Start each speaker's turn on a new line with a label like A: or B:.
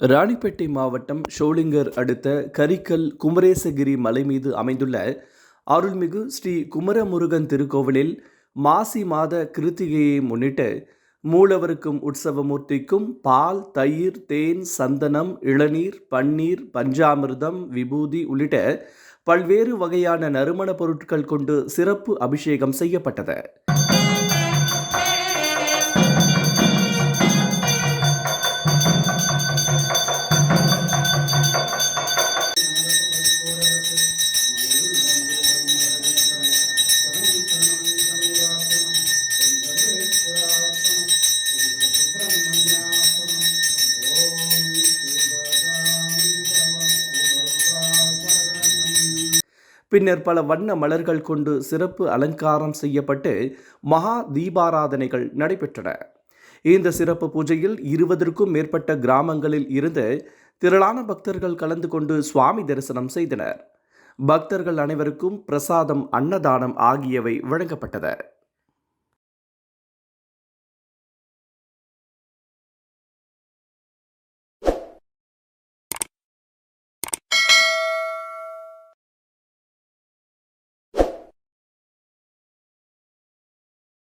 A: ராணிப்பேட்டை மாவட்டம் ஷோலிங்கர் அடுத்த கரிக்கல் குமரேசகிரி மலை மீது அமைந்துள்ள அருள்மிகு ஸ்ரீ குமரமுருகன் திருக்கோவிலில் மாசி மாத கிருத்திகையை முன்னிட்டு மூலவருக்கும் உற்சவமூர்த்திக்கும் பால் தயிர் தேன் சந்தனம் இளநீர் பன்னீர் பஞ்சாமிர்தம் விபூதி உள்ளிட்ட பல்வேறு வகையான நறுமணப் பொருட்கள் கொண்டு சிறப்பு அபிஷேகம் செய்யப்பட்டது. பின்னர் பல வண்ண மலர்கள் கொண்டு சிறப்பு அலங்காரம் செய்யப்பட்டு மகா தீபாராதனைகள் நடைபெற்றன. இந்த சிறப்பு பூஜையில் இருபதற்கும் மேற்பட்ட கிராமங்களில் இருந்து திரளான பக்தர்கள் கலந்து கொண்டு சுவாமி தரிசனம் செய்தனர். பக்தர்கள் அனைவருக்கும் பிரசாதம் அன்னதானம் ஆகியவை வழங்கப்பட்டது